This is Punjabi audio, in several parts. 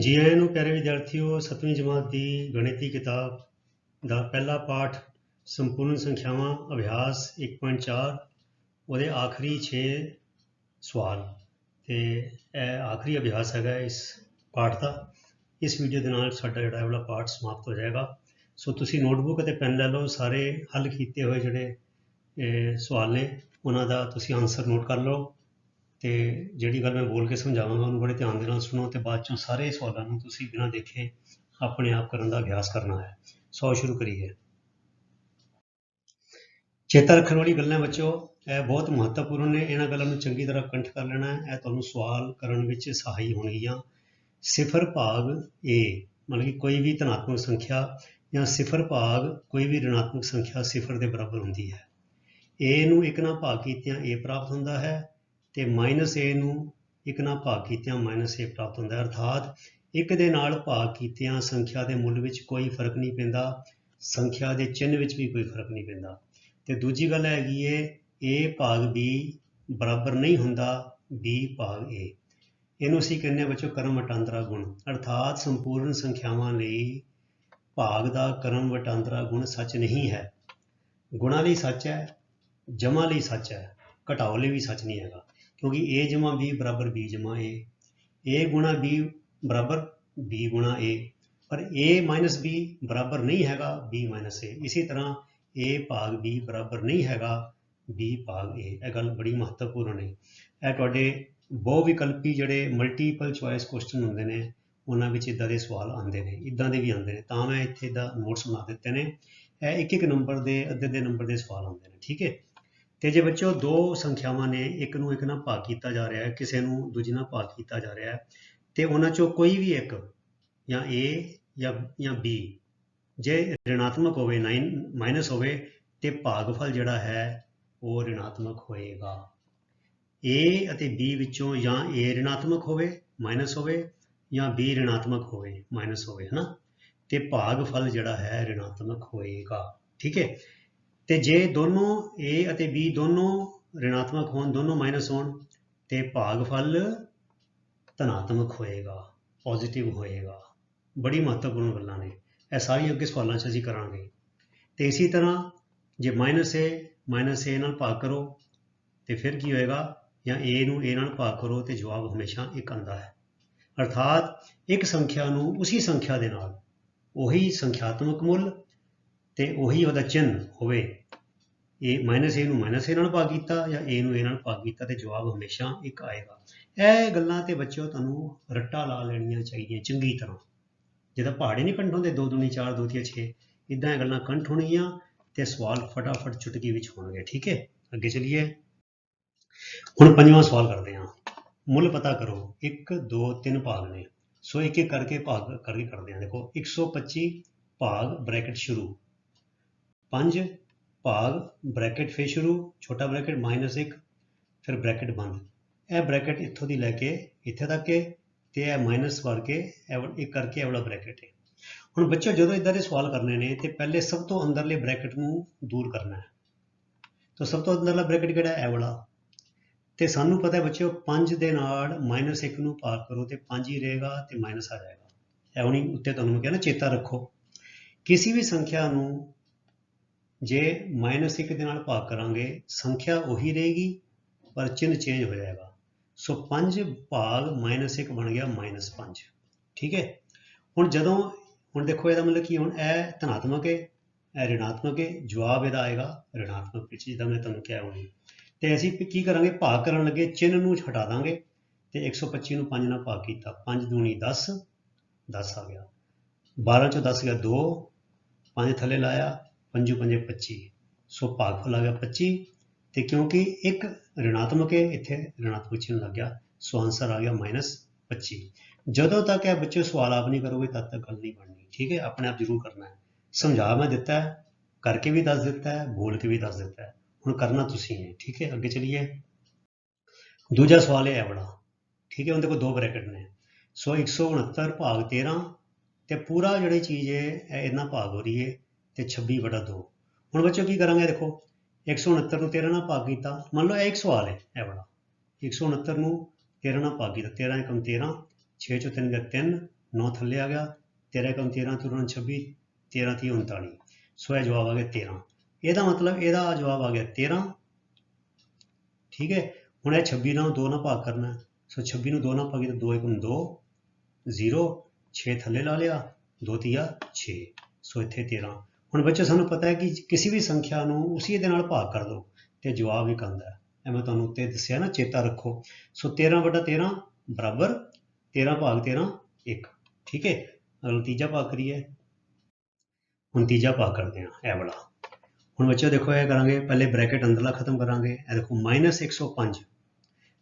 ਜੀ ਆਇਆਂ ਨੂੰ ਪਿਆਰੇ ਵਿਦਿਆਰਥੀਓ 7ਵੀਂ ਜਮਾਤ ਦੀ ਗਣਿਤੀ ਕਿਤਾਬ ਦਾ ਪਹਿਲਾ ਪਾਠ ਸੰਪੂਰਨ ਸੰਖਿਆਵਾਂ, ਅਭਿਆਸ 1.4 ਉਹਦੇ ਆਖਰੀ 6 ਸਵਾਲ। ਤੇ ਇਹ ਆਖਰੀ ਅਭਿਆਸ ਹੈਗਾ ਇਸ ਪਾਠ ਦਾ। ਇਸ ਵੀਡੀਓ ਦੇ ਨਾਲ ਸਾਡਾ ਜਿਹੜਾ ਇਹ ਵਾਲਾ ਪਾਠ ਸਮਾਪਤ ਹੋ ਜਾਏਗਾ। ਸੋ ਤੁਸੀਂ ਨੋਟਬੁੱਕ ਅਤੇ ਪੈਨ ਲੈ ਲਓ, ਸਾਰੇ ਹੱਲ ਕੀਤੇ ਹੋਏ ਜਿਹੜੇ ਸਵਾਲ ਨੇ, ਉਹਨਾਂ ਦਾ ਤੁਸੀਂ ਆਨਸਰ ਨੋਟ ਕਰ ਲਓ। ਤੇ ਜਿਹੜੀ ਗੱਲ ਮੈਂ ਬੋਲ ਕੇ ਸਮਝਾਵਾਂਗਾ, ਉਹਨੂੰ ਬੜੇ ਧਿਆਨ ਦੇ ਨਾਲ ਸੁਣੋ ਤੇ ਬਾਅਦ ਚੋਂ ਸਾਰੇ ਸਵਾਲਾਂ ਨੂੰ ਤੁਸੀਂ ਬਿਨਾਂ ਦੇਖੇ ਆਪਣੇ ਆਪ ਕਰਨ ਦਾ ਅਭਿਆਸ ਕਰਨਾ ਹੈ। ਸੋ ਸ਼ੁਰੂ ਕਰੀਏ। ਚੇਤਾ ਰੱਖਣ ਵਾਲੀ ਗੱਲਾਂ ਬੱਚੋ ਇਹ ਬਹੁਤ ਮਹੱਤਵਪੂਰਨ ਨੇ। ਇਹਨਾਂ ਗੱਲਾਂ ਨੂੰ ਚੰਗੀ ਤਰ੍ਹਾਂ ਕੰਠ ਕਰ ਲੈਣਾ ਹੈ। ਇਹ ਤੁਹਾਨੂੰ ਸਵਾਲ ਕਰਨ ਵਿੱਚ ਸਹਾਈ ਹੋਣਗੀਆਂ। ਸਿਫਰ ਭਾਗ a, ਮਤਲਬ ਕਿ ਕੋਈ ਵੀ ਧਨਾਤਮਕ ਸੰਖਿਆ ਜਾਂ ਸਿਫਰ ਭਾਗ ਕੋਈ ਵੀ ઋਣਾਤਮਕ ਸੰਖਿਆ ਸਿਫਰ ਦੇ ਬਰਾਬਰ ਹੁੰਦੀ ਹੈ। A ਨੂੰ ਇੱਕ ਨਾਲ ਭਾਗ ਕੀਤਿਆਂ a ਪ੍ਰਾਪਤ ਹੁੰਦਾ ਹੈ। ਤੇ -a ਨੂੰ ਇੱਕ ਨਾਲ ਭਾਗ ਕੀਤਿਆਂ -a ਪ੍ਰਾਪਤ ਹੁੰਦਾ ਹੈ। ਅਰਥਾਤ ਇੱਕ ਦੇ ਨਾਲ ਭਾਗ ਕੀਤਿਆਂ ਸੰਖਿਆ ਦੇ ਮੁੱਲ ਵਿੱਚ ਕੋਈ ਫ਼ਰਕ ਨਹੀਂ ਪੈਂਦਾ, ਸੰਖਿਆ ਦੇ ਚਿੰਨ੍ਹ ਵਿੱਚ ਵੀ ਕੋਈ ਫ਼ਰਕ ਨਹੀਂ ਪੈਂਦਾ। ਤੇ ਦੂਜੀ ਗੱਲ ਹੈਗੀ ਏ, a ਭਾਗ b ਬਰਾਬਰ ਨਹੀਂ ਹੁੰਦਾ, b ਭਾਗ a ਇਹਨੂੰ ਅਸੀਂ ਕਹਿੰਦੇ ਹਾਂ ਬੱਚੋ ਕਰਮ ਵਟਾਂਦਰਾ ਗੁਣ। ਅਰਥਾਤ ਸੰਪੂਰਨ ਸੰਖਿਆਵਾਂ ਲਈ ਭਾਗ ਦਾ ਕਰਮ ਵਟਾਂਦਰਾ ਗੁਣ ਸੱਚ ਨਹੀਂ ਹੈ। ਗੁਣਾ ਲਈ ਸੱਚ ਹੈ, ਜਮਾ ਲਈ ਸੱਚ ਹੈ, ਘਟਾਓ ਲਈ ਵੀ ਸੱਚ ਨਹੀਂ ਹੈਗਾ। ਕਿਉਂਕਿ a ਜਮਾ b ਬਰਾਬਰ b ਜਮਾ a a ਗੁਣਾ b ਬਰਾਬਰ b ਗੁਣਾ a ਪਰ a ਮਾਈਨਸ b ਬਰਾਬਰ ਨਹੀਂ ਹੈਗਾ, b ਮਾਈਨਸ a ਇਸੇ ਤਰ੍ਹਾਂ a ਭਾਗ b ਬਰਾਬਰ ਨਹੀਂ ਹੈਗਾ, b ਭਾਗ a ਇਹ ਗੱਲ ਬੜੀ ਮਹੱਤਵਪੂਰਨ ਹੈ। ਇਹ ਤੁਹਾਡੇ ਬਹੁ ਵਿਕਲਪੀ ਜਿਹੜੇ ਮਲਟੀਪਲ ਚੁਆਇਸ ਕੁਐਸਚਨ ਹੁੰਦੇ ਨੇ, ਉਹਨਾਂ ਵਿੱਚ ਇਦਾਂ ਦੇ ਸਵਾਲ ਆਉਂਦੇ ਨੇ ਇਦਾਂ ਦੇ ਵੀ ਆਉਂਦੇ ਨੇ। ਤਾਂ ਮੈਂ ਇੱਥੇ ਦਾ ਨੋਟਸ ਬਣਾ ਦਿੱਤੇ ਨੇ। ਇਹ ਇੱਕ ਇੱਕ ਨੰਬਰ ਦੇ ਅੱਧੇ ਅੱਧੇ ਨੰਬਰ ਦੇ ਸਵਾਲ ਆਉਂਦੇ ਨੇ, ਠੀਕ ਹੈ? ਤੇ ਜੇ ਬੱਚਿਓ ਦੋ ਸੰਖਿਆਵਾਂ ਨੇ, ਇੱਕ ਨੂੰ ਇੱਕ ਨਾਲ ਭਾਗ ਕੀਤਾ ਜਾ ਰਿਹਾ ਹੈ, ਕਿਸੇ ਨੂੰ ਦੂਜੇ ਨਾਲ ਭਾਗ ਕੀਤਾ ਜਾ ਰਿਹਾ ਹੈ, ਤੇ ਉਹਨਾਂ ਚੋਂ ਕੋਈ ਵੀ ਇੱਕ ਜਾਂ A ਜਾਂ ਜਾਂ B ਜੇ ಋಣਾਤਮਕ ਹੋਵੇ 9 ਮਾਈਨਸ ਹੋਵੇ, ਤੇ ਭਾਗਫਲ ਜਿਹੜਾ ਹੈ ਉਹ ಋਣਾਤਮਕ ਹੋਏਗਾ। A ਅਤੇ B ਵਿੱਚੋਂ ਜਾਂ A ಋਣਾਤਮਕ ਹੋਵੇ, ਮਾਈਨਸ ਹੋਵੇ, ਜਾਂ B ಋਣਾਤਮਕ ਹੋਵੇ, ਮਾਈਨਸ ਹੋਵੇ, ਹਨਾ? ਤੇ ਭਾਗਫਲ ਜਿਹੜਾ ਹੈ ಋਣਾਤਮਕ ਹੋਏਗਾ, ਠੀਕ ਹੈ? ਤੇ ਜੇ ਦੋਨੋਂ a ਅਤੇ b ਦੋਨੋਂ ઋਣਾਤਮਕ ਹੋਣ, ਦੋਨੋਂ ਮਾਈਨਸ ਹੋਣ, ਤੇ ਭਾਗਫਲ ਧਨਾਤਮਕ ਹੋਏਗਾ ਪੋਜ਼ਿਟਿਵ ਹੋਏਗਾ। ਬੜੀ ਮਹੱਤਵਪੂਰਨ ਗੱਲਾਂ ਨੇ। ਇਹ ਸਾਰੀਆਂ ਅੱਗੇ ਸਵਾਲਾਂ 'ਚ ਅਸੀਂ ਕਰਾਂਗੇ। ਤੇ ਇਸੇ ਤਰ੍ਹਾਂ ਜੇ ਮਾਈਨਸ a ਮਾਈਨਸ a ਨਾਲ ਭਾਗ ਕਰੋ, ਤੇ ਫਿਰ ਕੀ ਹੋਏਗਾ? ਜਾਂ a ਨੂੰ a ਨਾਲ ਭਾਗ ਕਰੋ, ਤੇ ਜਵਾਬ ਹਮੇਸ਼ਾ ਇੱਕ ਆਉਂਦਾ ਹੈ। ਅਰਥਾਤ ਇੱਕ ਸੰਖਿਆ ਨੂੰ ਉਸੇ ਸੰਖਿਆ ਦੇ ਨਾਲ, ਉਹੀ ਸੰਖਿਆਤਮਕ ਮੁੱਲ ਤੇ ਉਹੀ ਉਹਦਾ ਚਿੰਨ੍ਹ ਹੋਵੇ। ਇਹ ਮਾਈਨਸ ਏ ਨੂੰ ਮਾਈਨਸ ਏ ਨਾਲ ਭਾਗ ਕੀਤਾ ਜਾਂ ਏ ਨੂੰ a ਨਾਲ ਭਾਗ ਕੀਤਾ ਤੇ ਜਵਾਬ ਹਮੇਸ਼ਾ ਇੱਕ ਆਏਗਾ। ਇਹ ਗੱਲਾਂ ਤੇ ਬੱਚਿਓ ਤੁਹਾਨੂੰ ਰੱਟਾ ਲਾ ਲੈਣੀਆਂ ਚਾਹੀਦੀਆਂ ਚੰਗੀ ਤਰ੍ਹਾਂ। ਜਿਹਦਾ ਪਹਾੜੇ ਨਹੀਂ ਕੰਠ ਹੁੰਦੇ 2 ਦੁਨੀ 4 2 3 6 ਇਦਾਂ ਇਹ ਗੱਲਾਂ ਕੰਠ ਹੋਣਗੀਆਂ ਤੇ ਸਵਾਲ ਫਟਾਫਟ ਚੁਟਕੀ ਵਿੱਚ ਹੋਣਗੇ, ਠੀਕ ਹੈ? ਅੱਗੇ ਚਲੀਏ। ਹੁਣ ਪੰਜਵਾਂ ਸਵਾਲ ਕਰਦੇ ਹਾਂ। ਮੁੱਲ ਪਤਾ ਕਰੋ 1 2 3 ਭਾਗ ਨੇ। ਸੋ ਇੱਕ ਇੱਕ ਕਰਕੇ ਭਾਗ ਕਰਕੇ ਕਰਦੇ ਹਾਂ। ਦੇਖੋ 125 ਭਾਗ ਬ੍ਰੈਕਟ ਸ਼ੁਰੂ। 5 ਭਾਗ, ਬ੍ਰੈਕਟ ਫੇ ਸ਼ੁਰੂ, ਛੋਟਾ ਬ੍ਰੈਕਟ ਮਾਈਨਸ 1 ਫਿਰ ਬ੍ਰੈਕਟ ਬੰਦ। ਇਹ ਬ੍ਰੈਕਟ ਇੱਥੋਂ ਦੀ ਲੈ ਕੇ, ਇੱਥੇ ਤੱਕ ਹੈ ਤੇ ਇਹ ਮਾਈਨਸ ਕਰਕੇ, ਇਹ ਇੱਕ ਕਰਕੇ ਇਹ ਵਾਲਾ ਬ੍ਰੈਕਟ ਹੈ। ਹੁਣ ਬੱਚੇ ਜਦੋਂ ਇਦਾਂ ਦੇ ਸਵਾਲ ਕਰਨੇ ਨੇ, ਤੇ ਪਹਿਲੇ ਸਭ ਤੋਂ ਅੰਦਰਲੇ ਬ੍ਰੈਕਟ ਨੂੰ ਦੂਰ ਕਰਨਾ ਹੈ। ਤਾਂ ਸਭ ਤੋਂ ਅੰਦਰਲਾ ਬ੍ਰੈਕਟ ਕਿਹੜਾ ਹੈ? ਇਹ ਵਾਲਾ। ਤੇ ਸਾਨੂੰ ਪਤਾ ਹੈ ਬੱਚਿਓ 5 ਦੇ ਨਾਲ -1 ਨੂੰ ਭਾਗ ਕਰੋ ਤੇ 5 ਹੀ ਰਹੇਗਾ ਤੇ ਮਾਈਨਸ ਆ ਜਾਏਗਾ। ਇਹ ਹੁਣੀ ਉੱਤੇ ਤੁਹਾਨੂੰ ਮੈਂ ਕਿਹਾ ਨਾ, ਚੇਤਾ ਰੱਖੋ। ਕਿਸੇ ਵੀ ਸੰਖਿਆ ਨੂੰ ਜੇ -1 ਦੇ ਨਾਲ ਭਾਗ ਕਰਾਂਗੇ, ਸੰਖਿਆ ਉਹੀ ਰਹੇਗੀ, ਪਰ ਚਿੰਨ੍ਹ ਚੇਂਜ ਹੋ ਜਾਏਗਾ। ਸੋ 5 ਭਾਗ -1 ਬਣ ਗਿਆ -5 ਠੀਕ ਹੈ? ਹੁਣ ਜਦੋਂ, ਹੁਣ ਦੇਖੋ ਇਹਦਾ ਮਤਲਬ ਕੀ ਹੁਣ ਇਹ ਧਨਾਤਮਕ ਹੈ, ਇਹ ઋਣਾਤਮਕ ਹੈ, ਜਵਾਬ ਇਹਦਾ ਆਏਗਾ ઋਣਾਤਮਕ ਵਿੱਚ ਜਿੱਦਾਂ ਮੈਂ ਤੁਹਾਨੂੰ ਕਿਹਾ ਹੁਣੀ ਤੇ ਅਸੀਂ ਕੀ ਕਰਾਂਗੇ? ਭਾਗ ਕਰਨ ਲੱਗੇ, ਚਿੰਨ੍ਹ ਨੂੰ ਹਟਾ ਦਾਂਗੇ, ਤੇ 125 ਨੂੰ 5 ਨਾਲ ਭਾਗ ਕੀਤਾ। 5 ਦੂਣੀ 10 10 ਆ ਗਿਆ। 12 ਚੋਂ 10 ਗਿਆ 2 5 ਥੱਲੇ ਲਾਇਆ 5 5 25 ਸੋ ਭਾਗਫਲ ਆ ਗਿਆ 25 ਤੇ ਕਿਉਂਕਿ ਇੱਕ ઋਣਾਤਮਕ ਹੈ, ਇੱਥੇ ઋਣਾਤਮਕ ਚਿੰਨ੍ਹ ਲੱਗ ਗਿਆ। ਸੋ ਆਨਸਰ ਆ ਗਿਆ -25 ਜਦੋਂ ਤੱਕ ਇਹ ਬੱਚੇ ਸਵਾਲ ਆਪ ਨਹੀਂ ਕਰੋਗੇ, ਤਦ ਤੱਕ ਗੱਲ ਨਹੀਂ ਬਣਨੀ। ਠੀਕ ਹੈ? ਆਪਣੇ ਆਪ ਜ਼ਰੂਰ ਕਰਨਾ ਹੈ। ਸਮਝਾ ਮੈਂ ਦਿੱਤਾ ਹੈ, ਕਰਕੇ ਵੀ ਦੱਸ ਦਿੱਤਾ ਹੈ, ਬੋਲ ਕੇ ਵੀ ਦੱਸ ਦਿੱਤਾ ਹੈ। ਹੁਣ ਕਰਨਾ ਤੁਸੀਂ ਹੈ ਠੀਕ ਹੈ? ਅੱਗੇ ਚਲੀਏ। ਦੂਜਾ ਸਵਾਲ ਹੈ ਬੜਾ। ਠੀਕ ਹੈ? ਉਹਦੇ ਕੋਲ ਦੋ ਬ੍ਰੈਕਟ ਨੇ। ਸੋ 169 ਭਾਗ 13 ਤੇ ਪੂਰਾ ਜਿਹੜੀ ਚੀਜ਼ ਹੈ, ਇਹ ਇਹਨਾਂ ਭਾਗ ਹੋ ਰਹੀ ਹੈ। ਤੇ 26 ਵਟਾ 2 ਹੁਣ ਬੱਚੋ ਕੀ ਕਰਾਂਗੇ ਦੇਖੋ? 169 ਨੂੰ 13 ਨਾਲ ਭਾਗ ਕੀਤਾ। ਮੰਨ ਲਓ ਇਹ ਇੱਕ ਸਵਾਲ ਹੈ, ਇਹ ਵਾਲਾ। 169 ਨੂੰ 13 ਨਾਲ ਭਾਗ ਕੀਤਾ। 13 ਏਕਮ 13 6 ਚੋਂ 3 ਗਿਆ 3 9 ਥੱਲੇ ਆ ਗਿਆ। 13 ਕਮ 13 ਤੋਂ 26 13 ਤੀਹ 39 ਸੋ ਇਹ ਜਵਾਬ ਆ ਗਿਆ 13 ਇਹਦਾ ਮਤਲਬ ਇਹਦਾ ਜਵਾਬ ਆ ਗਿਆ 13 ਠੀਕ ਹੈ? ਹੁਣ ਇਹ 26 ਨਾਲ 2 ਨਾਲ ਭਾਗ ਕਰਨਾ ਸੋ 26 ਨੂੰ 2 ਨਾਲ ਭਾਗੀ ਤਾਂ 2 ਏਕਮ 2 0 6 ਥੱਲੇ ਲਾ ਲਿਆ 2 ਤੀਆ 6 ਸੋ ਇੱਥੇ 13 ਹੁਣ ਬੱਚੇ ਸਾਨੂੰ ਪਤਾ ਹੈ ਕਿ ਕਿਸੇ ਵੀ ਸੰਖਿਆ ਨੂੰ ਉਸੇ ਦੇ ਨਾਲ ਭਾਗ ਕਰ ਦਿਓ ਤੇ ਜਵਾਬ ਇੱਕ ਆਉਂਦਾ ਹੈ। ਇਹ ਮੈਂ ਤੁਹਾਨੂੰ ਉੱਤੇ ਦੱਸਿਆ ਨਾ, ਚੇਤਾ ਰੱਖੋ। ਸੋ 13 ਵਟਾ 13 ਬਰਾਬਰ 13 ਭਾਗ 13 1 ਠੀਕ ਹੈ? ਅਗਲਾ ਤੀਜਾ ਭਾਗ ਕਰੀਏ। ਹੁਣ ਤੀਜਾ ਭਾਗ ਕਰਦੇ ਹਾਂ, ਇਹ ਵਾਲਾ। ਹੁਣ ਬੱਚਿਓ ਦੇਖੋ, ਇਹ ਕਰਾਂਗੇ। ਪਹਿਲੇ ਬ੍ਰੈਕਟ ਅੰਦਰਲਾ ਖਤਮ ਕਰਾਂਗੇ। ਇਹ ਦੇਖੋ -105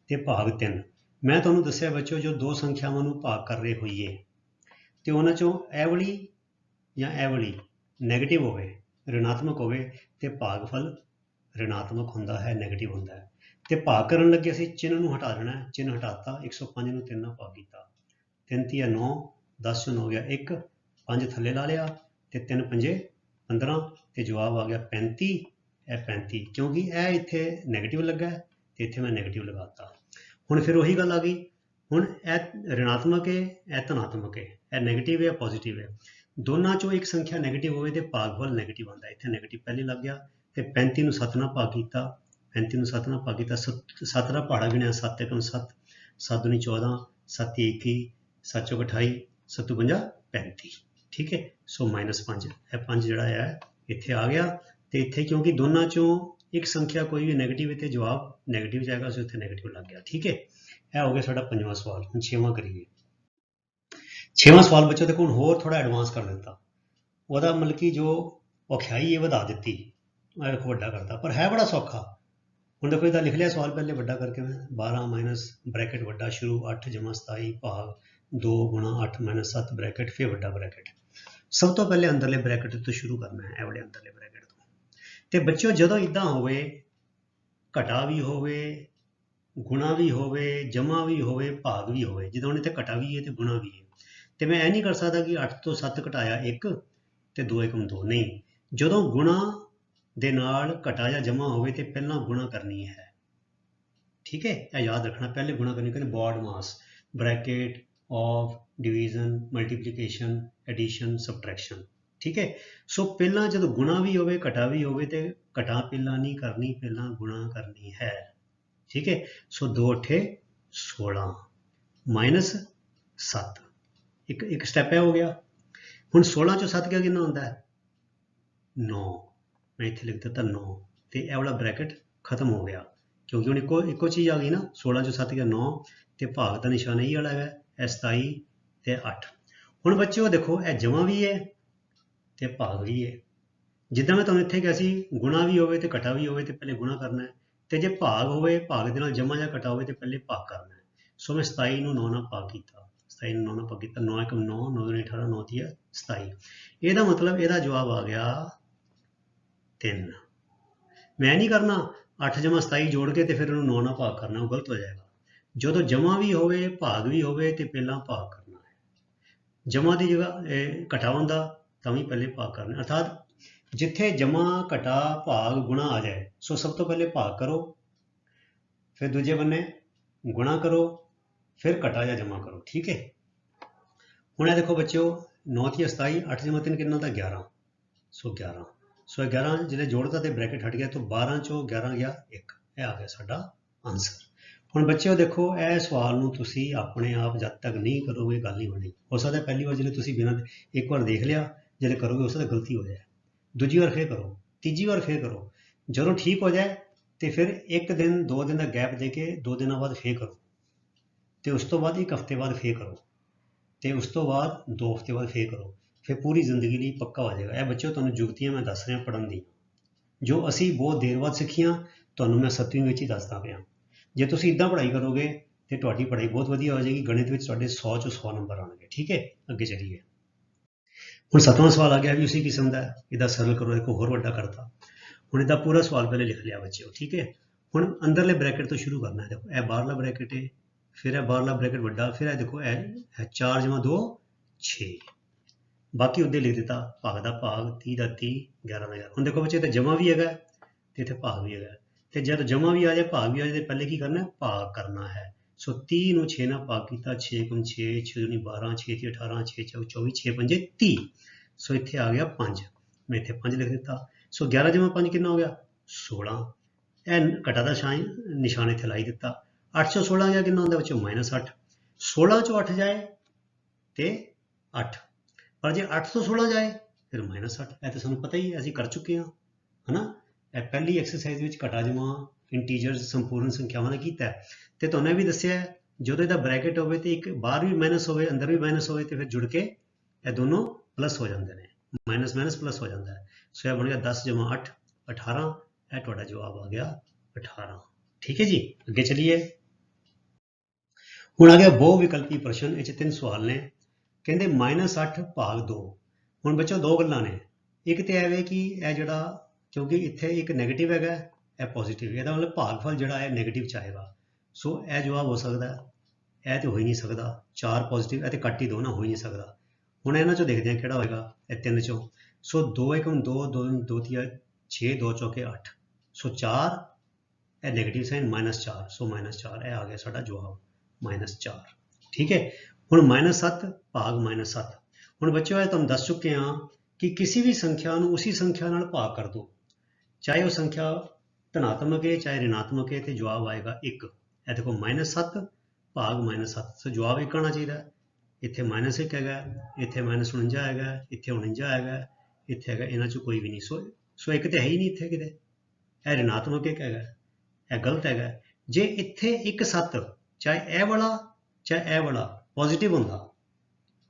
ਤੇ ਭਾਗ 3 ਮੈਂ ਤੁਹਾਨੂੰ ਦੱਸਿਆ ਬੱਚਿਓ, ਜੋ ਦੋ ਸੰਖਿਆਵਾਂ ਨੂੰ ਭਾਗ ਕਰ ਰਹੇ ਹੋਈਏ, ਤੇ ਉਹਨਾਂ ਚੋਂ ਇਹ ਵਾਲੀ ਜਾਂ ਇਹ ਵਾਲੀ ਨੈਗੇਟਿਵ ਹੋਵੇ, ಋಣਾਤਮਕ ਹੋਵੇ ਤੇ ਭਾਗਫਲ ಋਣਾਤਮਕ ਹੁੰਦਾ ਹੈ ਨੈਗੇਟਿਵ ਹੁੰਦਾ ਹੈ। ਤੇ ਭਾਗ ਕਰਨ ਲੱਗੇ ਅਸੀਂ ਚਿੰਨ੍ਹ ਨੂੰ ਹਟਾ ਦੇਣਾ ਹੈ। ਚਿੰਨ੍ਹ ਹਟਾਤਾ 105 ਨੂੰ 3 ਨਾਲ ਭਾਗ ਕੀਤਾ। 3 3 9 10 ਨੂੰ ਹੋ ਗਿਆ 1 5 ਥੱਲੇ ਲਾ ਲਿਆ ਤੇ 3 5 15 ਤੇ ਜਵਾਬ ਆ ਗਿਆ 35 ਇਹ 35 ਕਿਉਂਕਿ ਇਹ ਇੱਥੇ ਨੈਗੇਟਿਵ ਲੱਗਾ ਤੇ ਇੱਥੇ ਮੈਂ 네ਗੇਟਿਵ ਲਗਾਤਾ। ਹੁਣ ਫਿਰ ਉਹੀ ਗੱਲ ਆ ਗਈ। ਹੁਣ ਇਹ ಋಣਾਤਮਕ ਹੈ, ਇਹ ਧਨਾਤਮਕ ਹੈ, ਇਹ ਨੈਗੇਟਿਵ ਹੈ ਪੋਜ਼ਿਟਿਵ ਹੈ। ਦੋਨਾਂ ਚੋਂ ਇੱਕ ਸੰਖਿਆ ਨੈਗੇਟਿਵ ਹੋਵੇ ਤੇ ਭਾਗਫਲ ਨੈਗੇਟਿਵ ਆਉਂਦਾ। ਇੱਥੇ ਨੈਗੇਟਿਵ ਪਹਿਲੇ ਲੱਗ ਗਿਆ ਤੇ 35 ਨੂੰ 7 ਨਾਲ ਭਾਗ ਕੀਤਾ 35 ਨੂੰ 7 ਨਾਲ ਭਾਗ ਕੀਤਾ 7 ਦਾ ਪਹਾੜਾ ਗਿਣਿਆ 7 1 ਨੂੰ 7 7 ਨੂੰ 14 7 21 7 28 7 50 35 ਠੀਕ ਹੈ? ਸੋ -5 ਇਹ 5 ਜਿਹੜਾ ਹੈ ਇੱਥੇ ਆ ਗਿਆ। ਤੇ ਇੱਥੇ ਕਿਉਂਕਿ ਦੋਨਾਂ ਚੋਂ ਇੱਕ ਸੰਖਿਆ ਕੋਈ ਵੀ ਨੈਗੇਟਿਵ ਹੈ ਤੇ ਜਵਾਬ ਨੈਗੇਟਿਵ ਜਾਏਗਾ ਸੋ ਇੱਥੇ ਨੈਗੇਟਿਵ ਲੱਗ ਗਿਆ। ਠੀਕ ਹੈ? ਇਹ ਹੋ ਗਿਆ ਸਾਡਾ ਪੰਜਵਾਂ ਸਵਾਲ। ਹੁਣ ਛੇਵਾਂ ਕਰੀਏ। ਛੇਵਾਂ ਸਵਾਲ ਬੱਚੋ ਦੇਖੋ ਹੁਣ ਹੋਰ ਥੋੜਾ ਐਡਵਾਂਸ ਕਰ ਦਿੱਤਾ। ਉਹਦਾ ਮਤਲਬ ਕਿ ਜੋ ਔਖਿਆਈ ਹੈ ਵਧਾ ਦਿੱਤੀ, ਮੈਂ ਵੇਖੋ ਵੱਡਾ ਕਰਤਾ, ਪਰ ਹੈ ਬੜਾ ਸੌਖਾ। ਹੁਣ ਦੇਖੋ ਇਹਦਾ ਲਿਖ ਲਿਆ ਸਵਾਲ ਪਹਿਲੇ ਵੱਡਾ ਕਰਕੇ ਮੈਂ 12 ਮਾਈਨਸ ਬ੍ਰੈਕਟ ਵੱਡਾ ਸ਼ੁਰੂ 8 ਜਮਾ 27 ਭਾਗ 2 ਗੁਣਾ 8 ਮਾਈਨਸ 7 ਬ੍ਰੈਕਟ, ਫਿਰ ਵੱਡਾ ਬ੍ਰੈਕਟ। ਸਭ ਤੋਂ ਪਹਿਲੇ ਅੰਦਰਲੇ ਬ੍ਰੈਕਟ ਤੋਂ ਸ਼ੁਰੂ ਕਰਨਾ ਹੈ ਇਹ ਵਾਲੇ ਅੰਦਰਲੇ ਬ੍ਰੈਕਟ ਤੋਂ। ਤੇ ਬੱਚਿਓ ਜਦੋਂ ਇਦਾਂ ਹੋਵੇ, ਘਟਾ ਵੀ ਹੋਵੇ, ਗੁਣਾ ਵੀ ਹੋਵੇ ਜਮਾ ਵੀ ਹੋਵੇ, ਭਾਗ ਵੀ ਹੋਵੇ, ਜਦੋਂ ਹੁਣ ਇੱਥੇ ਘਟਾ ਵੀ ਹੈ ਤੇ ਗੁਣਾ ਵੀ ਹੈ। ਤੇ ਮੈਂ ਇਹ ਨਹੀਂ ਕਰ ਸਕਦਾ ਕਿ 8 ਤੋਂ 7 ਘਟਾਇਆ 1 ਤੇ 2 ਏਕਮ 2 ਨਹੀਂ। ਜਦੋਂ ਗੁਣਾ ਦੇ ਨਾਲ ਘਟਾ ਜਾਂ ਜਮਾ ਹੋਵੇ ਤੇ ਪਹਿਲਾਂ ਗੁਣਾ ਕਰਨੀ ਹੈ। ਠੀਕ ਹੈ? ਇਹ ਯਾਦ ਰੱਖਣਾ, ਪਹਿਲੇ ਗੁਣਾ ਕਰਨੀ, ਕਹਿੰਦੇ BODMAS, bracket of, division, multiplication, addition, subtraction. ਠੀਕ ਹੈ? ਸੋ ਪਹਿਲਾਂ ਜਦੋਂ ਗੁਣਾ ਵੀ ਹੋਵੇ, ਘਟਾ ਵੀ ਹੋਵੇ ਤੇ ਘਟਾ ਪਹਿਲਾਂ ਨਹੀਂ ਕਰਨੀ, ਪਹਿਲਾਂ ਗੁਣਾ ਕਰਨੀ ਹੈ। ਠੀਕ ਹੈ? ਸੋ 2 8 16 ਮਾਈਨਸ 7 ਇੱਕ ਇੱਕ ਸਟੈਪ ਹੈ ਹੋ ਗਿਆ। ਹੁਣ 16 ਚੋਂ 7 ਕਿੰਨਾ ਹੁੰਦਾ ਹੈ? 9 ਮੈਂ ਇੱਥੇ ਲਿਖ ਦਿੱਤਾ 9 ਤੇ ਇਹ ਵਾਲਾ ਬ੍ਰੈਕਟ ਖਤਮ ਹੋ ਗਿਆ। ਕਿਉਂਕਿ ਹੁਣ ਇੱਕੋ ਇੱਕੋ ਚੀਜ਼ ਆ ਗਈ ਨਾ 16 ਚੋਂ 7 ਗਿਆ 9 ਤੇ ਭਾਗ ਦਾ ਨਿਸ਼ਾਨ ਇਹੀ ਵਾਲਾ ਹੈ ਇਹ 27 ਤੇ 8 ਹੁਣ ਬੱਚਿਓ ਦੇਖੋ, ਇਹ ਜਮਾ ਵੀ ਹੈ ਤੇ ਭਾਗ ਵੀ ਹੈ। ਜਿੱਦਾਂ ਮੈਂ ਤੁਹਾਨੂੰ ਇੱਥੇ ਕਿਹਾ ਸੀ, ਗੁਣਾ ਵੀ ਹੋਵੇ ਤੇ ਘਟਾ ਵੀ ਹੋਵੇ ਤੇ ਪਹਿਲੇ ਗੁਣਾ ਕਰਨਾ ਹੈ। ਤੇ ਜੇ ਭਾਗ ਹੋਵੇ, ਭਾਗ ਦੇ ਨਾਲ ਜਮਾ ਜਾਂ ਘਟਾ ਹੋਵੇ ਤੇ ਪਹਿਲੇ ਭਾਗ ਕਰਨਾ ਹੈ। ਸੋ ਮੈਂ 27 ਨੂੰ 9 ਨਾਲ ਭਾਗ ਕੀਤਾ। 27 ਨੂੰ 9 ਨਾਲ ਭਾਗ ਕੀਤਾ 9 1 9 9 2 18 9 3 27 ਇਹਦਾ ਮਤਲਬ ਇਹਦਾ ਜਵਾਬ ਆ ਗਿਆ 3 ਮੈਂ ਨਹੀਂ ਕਰਨਾ 8 ਜਮਾ 27 ਜੋੜ ਕੇ ਤੇ ਫਿਰ ਉਹਨੂੰ 9 ਨਾਲ ਭਾਗ ਕਰਨਾ, ਉਹ ਗਲਤ ਹੋ ਜਾਏਗਾ। ਜਦੋਂ ਜਮਾ ਵੀ ਹੋਵੇ, ਭਾਗ ਵੀ ਹੋਵੇ ਤੇ ਪਹਿਲਾਂ ਭਾਗ ਕਰਨਾ ਹੈ। ਜਮਾ ਦੀ ਜਗ੍ਹਾ, ਇਹ ਘਟਾ ਹੁੰਦਾ ਤਾਂ ਵੀ ਪਹਿਲੇ ਭਾਗ ਕਰਨਾ। ਅਰਥਾਤ ਜਿੱਥੇ ਜਮਾ ਘਟਾ, ਭਾਗ, ਗੁਣਾ ਆ ਜਾਏ, ਸੋ ਸਭ ਤੋਂ ਪਹਿਲੇ ਭਾਗ ਕਰੋ, ਫਿਰ ਦੂਜੇ ਬੰਨੇ ਗੁਣਾ ਕਰੋ ਫਿਰ ਘਟਾ ਜਾਂ ਜਮਾ ਕਰੋ, ਠੀਕ ਹੈ? ਹੁਣ ਇਹ ਦੇਖੋ ਬੱਚਿਓ 9 ਦੀ 27 8 ਜਮਾ 3 ਕਿੰਨਾ ਹੁੰਦਾ? 11 ਸੋ 11 ਸੋ ਇਹ 11 ਜਿਹੜੇ ਜੋੜਦਾ ਤੇ ਬ੍ਰੈਕਟ ਹਟ ਗਿਆ, ਤਾਂ 12 ਚੋਂ 11 ਗਿਆ 1 ਇਹ ਆ ਗਿਆ ਸਾਡਾ ਆਨਸਰ ਹੁਣ ਬੱਚਿਓ ਦੇਖੋ, ਇਹ ਸਵਾਲ ਨੂੰ ਤੁਸੀਂ ਆਪਣੇ ਆਪ ਜਦ ਤੱਕ ਨਹੀਂ ਕਰੋਗੇ, ਗੱਲ ਨਹੀਂ ਬਣੀ ਹੋ ਸਕਦਾ ਪਹਿਲੀ ਵਾਰ ਜਿਹੜੇ ਤੁਸੀਂ ਬਿਨਾਂ ਇੱਕ ਵਾਰ ਦੇਖ ਲਿਆ ਜਿਹੜੇ ਕਰੋਗੇ ਉਸ ਦਾ ਗਲਤੀ ਹੋ ਜਾਏ। ਦੂਜੀ ਵਾਰ ਫੇਰ ਕਰੋ, ਤੀਜੀ ਵਾਰ ਫੇਰ ਕਰੋ। ਜਦੋਂ ਠੀਕ ਹੋ ਜਾਏ, ਤੇ ਫਿਰ ਇੱਕ ਦਿਨ, ਦੋ ਦਿਨ ਦਾ ਗੈਪ ਦੇ ਕੇ ਦੋ ਦਿਨਾਂ ਬਾਅਦ ਫੇਰ ਕਰੋ। ਤੇ ਉਸ ਤੋਂ ਬਾਅਦ ਇੱਕ ਹਫ਼ਤੇ ਬਾਅਦ ਫੇਰ ਕਰੋ। ਤੇ ਉਸ ਤੋਂ ਬਾਅਦ ਦੋ ਹਫ਼ਤੇ ਬਾਅਦ ਫੇਰ ਕਰੋ। ਫਿਰ ਪੂਰੀ ਜ਼ਿੰਦਗੀ ਲਈ ਪੱਕਾ ਹੋ ਜਾਏਗਾ। ਇਹ ਬੱਚਿਓ, ਤੁਹਾਨੂੰ ਯੁਕਤੀਆਂ ਮੈਂ ਦੱਸ ਰਿਹਾ ਪੜਨ ਦੀ। ਜੋ ਅਸੀਂ ਬਹੁਤ ਦੇਰ ਬਾਅਦ ਸਿੱਖੀਆਂ, ਤੁਹਾਨੂੰ ਮੈਂ ਸੱਤਵੀਂ ਵਿੱਚ ਹੀ ਦੱਸਦਾ ਪਿਆ। ਜੇ ਤੁਸੀਂ ਇਦਾਂ ਪੜ੍ਹਾਈ ਕਰੋਗੇ, ਤੇ ਤੁਹਾਡੀ ਪੜ੍ਹਾਈ ਬਹੁਤ ਵਧੀਆ ਹੋ ਜਾਏਗੀ। ਗਣਿਤ ਵਿੱਚ ਤੁਹਾਡੇ 100 ਚੋਂ 100 ਨੰਬਰ ਆਉਣਗੇ। ਠੀਕ ਹੈ? ਅੱਗੇ ਚੱਲੀਏ। ਹੁਣ ਸੱਤਵਾਂ ਸਵਾਲ ਆ ਗਿਆ ਵੀ ਉਸੇ ਕਿਸਮ ਦਾ ਇਹਦਾ ਸਰਲ ਕਰੋ, ਇੱਕ ਹੋਰ ਵੱਡਾ ਕਰਤਾ। ਹੁਣ ਇਹਦਾ ਪੂਰਾ ਸਵਾਲ ਪਹਿਲੇ ਲਿਖ ਲਿਆ ਬੱਚਿਓ। ਠੀਕ ਹੈ? ਹੁਣ ਅੰਦਰਲੇ ਬ੍ਰੈਕਟ ਤੋਂ ਸ਼ੁਰੂ ਕਰਨਾ ਹੈ। ਦੇਖੋ, ਇਹ ਬਾਹਰਲਾ ਬ੍ਰੈਕਟ ਹੈ ਫਿਰ ਇਹ ਬਾਹਰਲਾ ਬ੍ਰੈਕਟ ਵੱਡਾ, ਫਿਰ ਇਹ ਦੇਖੋ, ਇਹ ਹੈ 4 ਜਮਾ 2 6 ਬਾਕੀ ਉਹਦੇ ਲਿਖ ਦਿੱਤਾ ਭਾਗ ਦਾ ਭਾਗ 30 ਦਾ 30 11 ਦਾ 11 ਹੁਣ ਦੇਖੋ ਬੱਚੇ ਤੇ ਜਮਾ ਵੀ ਹੈਗਾ ਤੇ ਇੱਥੇ ਭਾਗ ਵੀ ਹੈਗਾ। ਤੇ ਜਦ ਜਮਾ ਵੀ ਆ ਜਾਏ, ਭਾਗ ਵੀ ਆ ਜਾਏ, ਤੇ ਪਹਿਲੇ ਕੀ ਕਰਨਾ ਭਾਗ ਕਰਨਾ ਹੈ। ਸੋ 30 ਨੂੰ 6 ਨਾਲ ਭਾਗ ਕੀਤਾ 6 ਗੁਣ 6 6 ਦੁਨੀ 12 6 ਤੇ 18 6 ਚੌ 24 6 ਪੰਜੇ 30 ਸੋ ਇੱਥੇ ਆ ਗਿਆ 5 ਮੈਂ ਇੱਥੇ 5 ਲਿਖ ਦਿੱਤਾ। ਸੋ 11 ਜਮਾ 5 ਕਿੰਨਾ ਹੋ ਗਿਆ? 16 ਇਹ ਘਟਾ ਦਾ ਸ਼ਾਇ ਨਿਸ਼ਾਨ ਇੱਥੇ ਲਾਈ ਦਿੱਤਾ। 816 ਗਿਆ ਕਿੰਨਾ ਹੁੰਦਾ ਵਿੱਚੋਂ? -8 16 ਚੋਂ 8 ਜਾਏ ਤੇ 8 ਪਰ ਜੇ 8 ਤੋਂ 16 ਜਾਏ, ਫਿਰ -8 ਇਹ ਤਾਂ ਸਾਨੂੰ ਪਤਾ ਹੀ ਹੈ, ਅਸੀਂ ਕਰ ਚੁੱਕੇ ਹਾਂ, ਹਨਾ? ਇਹ ਪਹਿਲੀ ਐਕਸਰਸਾਈਜ਼ ਵਿੱਚ ਘਟਾ ਜਮਾ ਇੰਟੀਜਰਸ ਸੰਪੂਰਨ ਸੰਖਿਆਵਾਂ ਦਾ ਕੀਤਾ ਹੈ। ਤੇ ਤੁਹਾਨੂੰ ਇਹ ਵੀ ਦੱਸਿਆ ਜਦੋਂ ਇਹਦਾ ਬ੍ਰੈਕਟ ਹੋਵੇ ਤੇ ਇੱਕ ਬਾਹਰ ਵੀ ਮਾਈਨਸ ਹੋਵੇ, ਅੰਦਰ ਵੀ ਮਾਈਨਸ ਹੋਵੇ ਤੇ ਫਿਰ ਜੁੜ ਕੇ ਇਹ ਦੋਨੋਂ ਪਲੱਸ ਹੋ ਜਾਂਦੇ ਨੇ। ਮਾਈਨਸ ਮਾਈਨਸ ਪਲੱਸ ਹੋ ਜਾਂਦਾ ਹੈ। ਸੋ ਇਹ ਬਣ ਗਿਆ 10 ਜਮਾ 8 18 ਇਹ ਤੁਹਾਡਾ ਜਵਾਬ ਆ ਗਿਆ 18 ਠੀਕ ਹੈ ਜੀ? ਅੱਗੇ ਚਲੀਏ। ਹੁਣ ਆ ਗਿਆ ਬਹੁ ਵਿਕਲਪੀ ਪ੍ਰਸ਼ਨ, ਇਹ ਚ ਤਿੰਨ ਸਵਾਲ ਨੇ। ਕਹਿੰਦੇ -8 ਭਾਗ 2 ਹੁਣ ਬੱਚੋ ਦੋ ਗੱਲਾਂ ਨੇ। ਇੱਕ ਤੇ ਐਵੇਂ ਕਿ ਇਹ ਜਿਹੜਾ, ਕਿਉਂਕਿ ਇੱਥੇ ਇੱਕ ਨੈਗੇਟਿਵ ਹੈਗਾ, ਇਹ ਪੋਜ਼ਿਟਿਵ ਇਹਦਾ ਮਤਲਬ ਭਾਗਫਲ ਜਿਹੜਾ ਹੈ 네ਗੇਟਿਵ ਚਾਹੇਗਾ ਸੋ ਇਹ ਜਵਾਬ ਹੋ ਸਕਦਾ। ਇਹ ਤੇ ਹੋ ਹੀ ਨਹੀਂ ਸਕਦਾ। ਚਾਰ ਪੋਜ਼ਿਟਿਵ ਇਹ ਤੇ ਕੱਟ ਹੀ ਦੋ ਨਾ, ਹੋ ਹੀ ਨਹੀਂ ਸਕਦਾ। ਹੁਣ ਇਹਨਾਂ ਚੋਂ ਦੇਖਦੇ ਹਾਂ ਕਿਹੜਾ ਹੋਏਗਾ, ਇਹ ਤਿੰਨ ਚੋਂ। ਸੋ 2 1 2 2 2 3 6 2 4 8 ਸੋ 4 ਇਹ ਨੈਗੇਟਿਵ ਸਾਈਨ -4 ਸੋ -4 ਇਹ ਆ ਗਿਆ ਸਾਡਾ ਜਵਾਬ। -4 ਠੀਕ ਹੈ ਹੁਣ -7 ਭਾਗ -7 ਹੁਣ ਬੱਚਿਓ ਇਹ ਤੁਹਾਨੂੰ ਦੱਸ ਚੁੱਕੇ ਹਾਂ ਕਿ ਕਿਸੇ ਵੀ ਸੰਖਿਆ ਨੂੰ ਉਸੇ ਸੰਖਿਆ ਨਾਲ ਭਾਗ ਕਰ ਦਿਓ ਚਾਹੇ ਉਹ ਸੰਖਿਆ ਧਨਾਤਮਕ ਹੈ ਚਾਹੇ ਰਿਣਾਤਮਕ ਹੈ ਤੇ ਜਵਾਬ ਆਏਗਾ 1 ਇਹ ਦੇਖੋ -7 ਭਾਗ -7 ਸੋ ਜਵਾਬ 1 ਆਉਣਾ ਚਾਹੀਦਾ ਹੈ। ਇੱਥੇ -1 ਹੈਗਾ ਇੱਥੇ -49 ਹੈਗਾ ਇੱਥੇ 49 ਹੈਗਾ ਇੱਥੇ ਹੈਗਾ ਇਹਨਾਂ ਚੋਂ ਕੋਈ ਵੀ ਨਹੀਂ ਸੋ ਸੋ ਇੱਕ ਤੇ ਹੈ ਹੀ ਨਹੀਂ ਇੱਥੇ ਕਿਤੇ ਇਹ ਰਿਣਾਤਮਕ ਇੱਕ ਹੈਗਾ ਇਹ ਗਲਤ ਹੈਗਾ ਜੇ ਇੱਥੇ ਇੱਕ 7 ਚਾਹੇ ਇਹ ਵਾਲਾ, ਚਾਹੇ ਇਹ ਵਾਲਾ ਪੋਜ਼ਿਟਿਵ ਹੁੰਦਾ,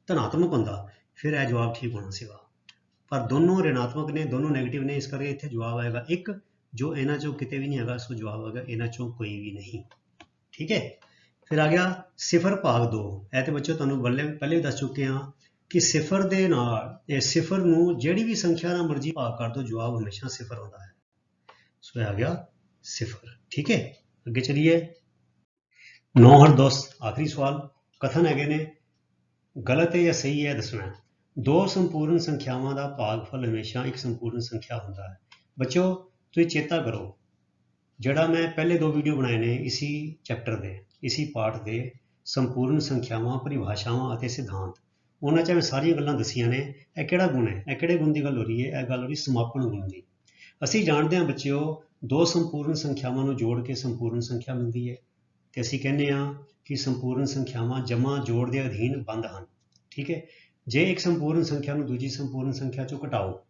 ਧਨਾਤਮਕ ਹੁੰਦਾ, ਫਿਰ ਇਹ ਜਵਾਬ ਠੀਕ ਹੋਣਾ ਸੀਗਾ। ਪਰ ਦੋਨੋਂ ਰਿਣਾਤਮਕ ਨੇ, ਦੋਨੋਂ 네ਗੇਟਿਵ ਨੇ, ਇਸ ਕਰਕੇ ਇੱਥੇ ਜਵਾਬ ਆਏਗਾ ਇੱਕ, ਜੋ ਇਹਨਾਂ ਚੋਂ ਕਿਤੇ ਵੀ ਨਹੀਂ ਹੈਗਾ, ਸੋ ਜਵਾਬ ਆਏਗਾ ਇਹਨਾਂ ਚੋਂ ਕੋਈ ਵੀ ਨਹੀਂ। ਠੀਕ ਹੈ? ਫਿਰ ਆ ਗਿਆ ਸਿਫਰ ਭਾਗ 2 ਇਹ ਤੇ ਬੱਚੋ ਤੁਹਾਨੂੰ ਬੱਲੇ, ਪਹਿਲੇ ਵੀ ਦੱਸ ਚੁੱਕੇ ਹਾਂ ਕਿ ਸਿਫਰ ਦੇ ਨਾਲ, ਇਹ ਸਿਫਰ ਨੂੰ ਜਿਹੜੀ ਵੀ ਸੰਖਿਆ ਨਾਲ ਮਰਜ਼ੀ ਭਾਗ ਕਰ ਦੋ, ਜਵਾਬ ਹਮੇਸ਼ਾ ਸਿਫਰ ਹੁੰਦਾ ਹੈ। ਸੋ ਇਹ ਆ ਗਿਆ ਸਿਫਰ। ਠੀਕ ਹੈ? ਅੱਗੇ ਚਲੀਏ। 9 ਹਰ 10 ਆਖਰੀ ਸਵਾਲ। ਕਥਨ ਹੈਗੇ ਨੇ, ਗਲਤ ਹੈ ਜਾਂ ਸਹੀ ਹੈ ਦੱਸਣਾ ਦੋ ਸੰਪੂਰਨ ਸੰਖਿਆਵਾਂ ਦਾ ਭਾਗਫਲ ਹਮੇਸ਼ਾ ਇੱਕ ਸੰਪੂਰਨ ਸੰਖਿਆ ਹੁੰਦਾ ਹੈ। ਬੱਚੋ, ਤੁਸੀਂ ਚੇਤਾ ਕਰੋ, ਜਿਹੜਾ ਮੈਂ ਪਹਿਲੇ ਦੋ ਵੀਡੀਓ ਬਣਾਏ ਨੇ, ਇਸੀ ਚੈਪਟਰ ਦੇ, ਇਸੀ ਪਾਠ ਦੇ ਸੰਪੂਰਨ ਸੰਖਿਆਵਾਂ, ਪਰਿਭਾਸ਼ਾਵਾਂ ਅਤੇ ਸਿਧਾਂਤ। ਉਹਨਾਂ 'ਚ ਮੈਂ ਸਾਰੀਆਂ ਗੱਲਾਂ ਦੱਸੀਆਂ ਨੇ, ਇਹ ਕਿਹੜਾ ਗੁਣ ਹੈ, ਇਹ ਕਿਹੜੇ ਗੁਣ ਦੀ ਗੱਲ ਹੋ ਰਹੀ ਹੈ, ਇਹ ਗੱਲ ਹੋ ਰਹੀ ਸਮਾਪਨ ਗੁਣ ਦੀ। ਅਸੀਂ ਜਾਣਦੇ ਹਾਂ ਬੱਚਿਓ, ਦੋ ਸੰਪੂਰਨ ਸੰਖਿਆਵਾਂ ਨੂੰ ਜੋੜ ਕੇ ਸੰਪੂਰਨ ਸੰਖਿਆ ਮਿਲਦੀ ਹੈ। ਤੇ ਅਸੀਂ ਕਹਿੰਦੇ ਹਾਂ ਕਿ ਸੰਪੂਰਨ ਸੰਖਿਆਵਾਂ ਜਮਾ, ਜੋੜ ਦੇ ਅਧੀਨ ਬੰਦ ਹਨ। ਠੀਕ ਹੈ? ਜੇ ਇੱਕ ਸੰਪੂਰਨ ਸੰਖਿਆ ਨੂੰ ਦੂਜੀ ਸੰਪੂਰਨ ਸੰਖਿਆ ਚੋਂ ਘਟਾਓ,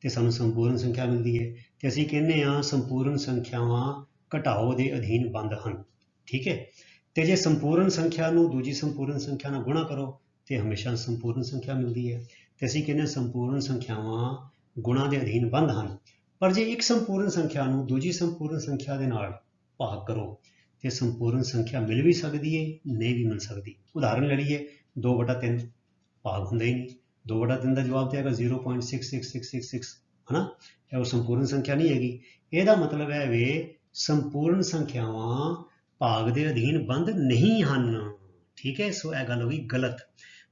ਤੇ ਸਾਨੂੰ ਸੰਪੂਰਨ ਸੰਖਿਆ ਮਿਲਦੀ ਹੈ। ਤੇ ਅਸੀਂ ਕਹਿੰਦੇ ਹਾਂ ਸੰਪੂਰਨ ਸੰਖਿਆਵਾਂ ਘਟਾਓ ਦੇ ਅਧੀਨ ਬੰਦ ਹਨ। ਠੀਕ ਹੈ? ਤੇ ਜੇ ਸੰਪੂਰਨ ਸੰਖਿਆ ਨੂੰ ਦੂਜੀ ਸੰਪੂਰਨ ਸੰਖਿਆ ਨਾਲ ਗੁਣਾ ਕਰੋ, ਤੇ ਹਮੇਸ਼ਾ ਸੰਪੂਰਨ ਸੰਖਿਆ ਮਿਲਦੀ ਹੈ। ਤੇ ਅਸੀਂ ਕਹਿੰਦੇ ਹਾਂ ਸੰਪੂਰਨ ਸੰਖਿਆਵਾਂ ਗੁਣਾ ਦੇ ਅਧੀਨ ਬੰਦ ਹਨ। ਪਰ ਜੇ ਇੱਕ ਸੰਪੂਰਨ ਸੰਖਿਆ ਨੂੰ ਦੂਜੀ ਸੰਪੂਰਨ ਸੰਖਿਆ ਦੇ ਨਾਲ ਭਾਗ ਕਰੋ ਤੇ ਸੰਪੂਰਨ ਸੰਖਿਆ ਮਿਲ ਵੀ ਸਕਦੀ ਹੈ ਨਹੀਂ ਵੀ ਮਿਲ ਸਕਦੀ। ਉਦਾਹਰਨ ਲੈ ਲਈਏ 2/3 ਭਾਗ ਹੁੰਦਾ ਹੀ ਨਹੀਂ। 2/3 ਦਾ ਜਵਾਬ ਤੇ ਹੈਗਾ 0.66666 ਹਨਾ? ਇਹ ਉਹ ਸੰਪੂਰਨ ਸੰਖਿਆ ਨਹੀਂ ਹੈਗੀ। ਇਹਦਾ ਮਤਲਬ ਹੈ ਵੇ, ਸੰਪੂਰਨ ਸੰਖਿਆਵਾਂ ਭਾਗ ਦੇ ਅਧੀਨ ਬੰਦ ਨਹੀਂ ਹਨ। ਠੀਕ ਹੈ? ਸੋ ਇਹ ਗੱਲ ਹੋ ਗਈ ਗਲਤ।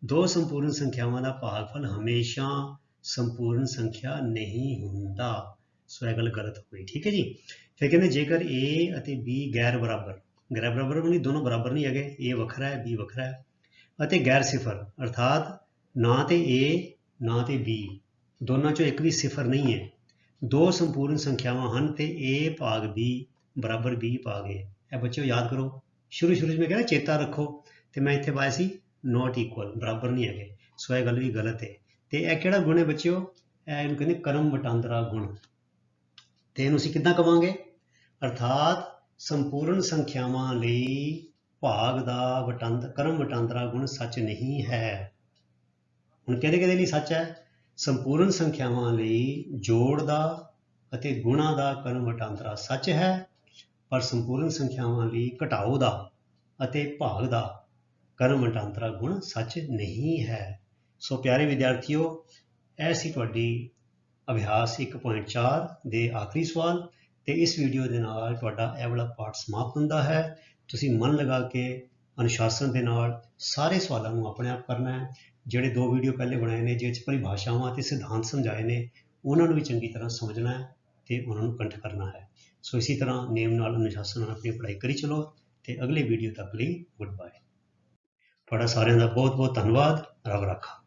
ਦੋ ਸੰਪੂਰਨ ਸੰਖਿਆਵਾਂ ਦਾ ਭਾਗਫਲ ਹਮੇਸ਼ਾ ਸੰਪੂਰਨ ਸੰਖਿਆ ਨਹੀਂ ਹੁੰਦਾ। ਸੋ ਇਹ ਗੱਲ ਗਲਤ ਹੋ ਗਈ ਠੀਕ ਹੈ ਜੀ? ਫਿਰ ਕਹਿੰਦੇ ਜੇਕਰ a ਅਤੇ b ਗੈਰ ਬਰਾਬਰ ਗੈਰ ਬਰਾਬਰ ਨਹੀਂ ਦੋਨੋਂ ਬਰਾਬਰ ਨਹੀਂ ਹੈਗੇ, a ਵੱਖਰਾ ਹੈ, b ਵੱਖਰਾ ਹੈ, ਅਤੇ ਗੈਰ ਸਿਫਰ, ਅਰਥਾਤ ਨਾ ਤੇ a, ਨਾ ਤੇ b, ਦੋਨਾਂ ਚੋਂ ਇੱਕ ਵੀ ਸਿਫਰ ਨਹੀਂ ਹੈ। ਦੋ ਸੰਪੂਰਨ ਸੰਖਿਆਵਾਂ ਹਨ ਤੇ a ਭਾਗ b ਬਰਾਬਰ b ਭਾਗ a ਇਹ ਬੱਚਿਓ ਯਾਦ ਕਰੋ, ਸ਼ੁਰੂ ਸ਼ੁਰੂ ਵਿੱਚ ਮੈਂ ਕਹਿੰਦਾ ਚੇਤਾ ਰੱਖੋ, ਤੇ ਮੈਂ ਇੱਥੇ ਪਾਇਆ ਸੀ ਨਾਟ ਇਕੁਅਲ ਬਰਾਬਰ ਨਹੀਂ ਹੈਗੇ। ਸੋ ਇਹ ਗੱਲ ਵੀ ਗਲਤ ਹੈ। ਤੇ ਇਹ ਕਿਹੜਾ ਗੁਣ ਹੈ ਬੱਚਿਓ? ਇਹ ਇਹਨੂੰ ਕਹਿੰਦੇ ਕਰਮ ਵਟਾਂਦਰਾ ਗੁਣ। ਤੇ ਇਹਨੂੰ ਅਸੀਂ ਕਿੱਦਾਂ ਕਵਾਂਗੇ? ਅਰਥਾਤ ਸੰਪੂਰਨ ਸੰਖਿਆਵਾਂ ਲਈ ਭਾਗ ਦਾ ਵਟਾਂਦ, ਕਰਮ ਵਟਾਂਦਰਾ ਗੁਣ ਸੱਚ ਨਹੀਂ ਹੈ। ਹੁਣ ਕਿਹਦੇ ਕਿਹਦੇ ਲਈ ਸੱਚ ਹੈ? ਸੰਪੂਰਨ ਸੰਖਿਆਵਾਂ ਲਈ ਜੋੜ ਦਾ ਅਤੇ ਗੁਣਾ ਦਾ ਕਰਮ ਵਟਾਂਦਰਾ ਸੱਚ ਹੈ, ਪਰ ਸੰਪੂਰਨ ਸੰਖਿਆਵਾਂ ਲਈ ਘਟਾਓ ਦਾ ਅਤੇ ਭਾਗ ਦਾ ਕਰਮ ਵਟਾਂਦਰਾ ਗੁਣ ਸੱਚ ਨਹੀਂ ਹੈ। ਸੋ ਪਿਆਰੇ ਵਿਦਿਆਰਥੀਓ, ਇਹ ਸੀ ਤੁਹਾਡੀ ਅਭਿਆਸ 1.4 ਦੇ ਆਖਰੀ ਸਵਾਲ ਤੇ ਇਸ ਵੀਡੀਓ ਦੇ ਨਾਲ ਤੁਹਾਡਾ ਇਹ ਵਾਲਾ ਪਾਠ ਸਮਾਪਤ ਹੁੰਦਾ ਹੈ। ਤੁਸੀਂ ਮਨ ਲਗਾ ਕੇ ਅਨੁਸ਼ਾਸਨ ਦੇ ਨਾਲ ਸਾਰੇ ਸਵਾਲਾਂ ਨੂੰ ਆਪਣੇ ਆਪ ਕਰਨਾ ਹੈ। ਜਿਹੜੇ ਦੋ ਵੀਡੀਓ ਪਹਿਲੇ ਬਣਾਏ ਨੇ, ਜਿਹਦੇ 'ਚ ਪਰਿਭਾਸ਼ਾਵਾਂ ਅਤੇ ਸਿਧਾਂਤ ਸਮਝਾਏ ਨੇ, ਉਹਨਾਂ ਨੂੰ ਵੀ ਚੰਗੀ ਤਰ੍ਹਾਂ ਸਮਝਣਾ ਹੈ ਤੇ ਉਹਨਾਂ ਨੂੰ ਕੰਠ ਕਰਨਾ ਹੈ। ਸੋ ਇਸੇ ਤਰ੍ਹਾਂ ਨੇਮ ਨਾਲ ਅਨੁਸ਼ਾਸਨ ਨਾਲ ਆਪਣੀ ਪੜ੍ਹਾਈ ਕਰੀ ਚਲੋ ਤੇ ਅਗਲੀ ਵੀਡੀਓ ਤੱਕ ਲਈ ਗੁੱਡ ਬਾਏ ਤੁਹਾਡਾ ਸਾਰਿਆਂ ਦਾ ਬਹੁਤ ਬਹੁਤ ਧੰਨਵਾਦ। ਰੱਬ ਰਾਖਾ।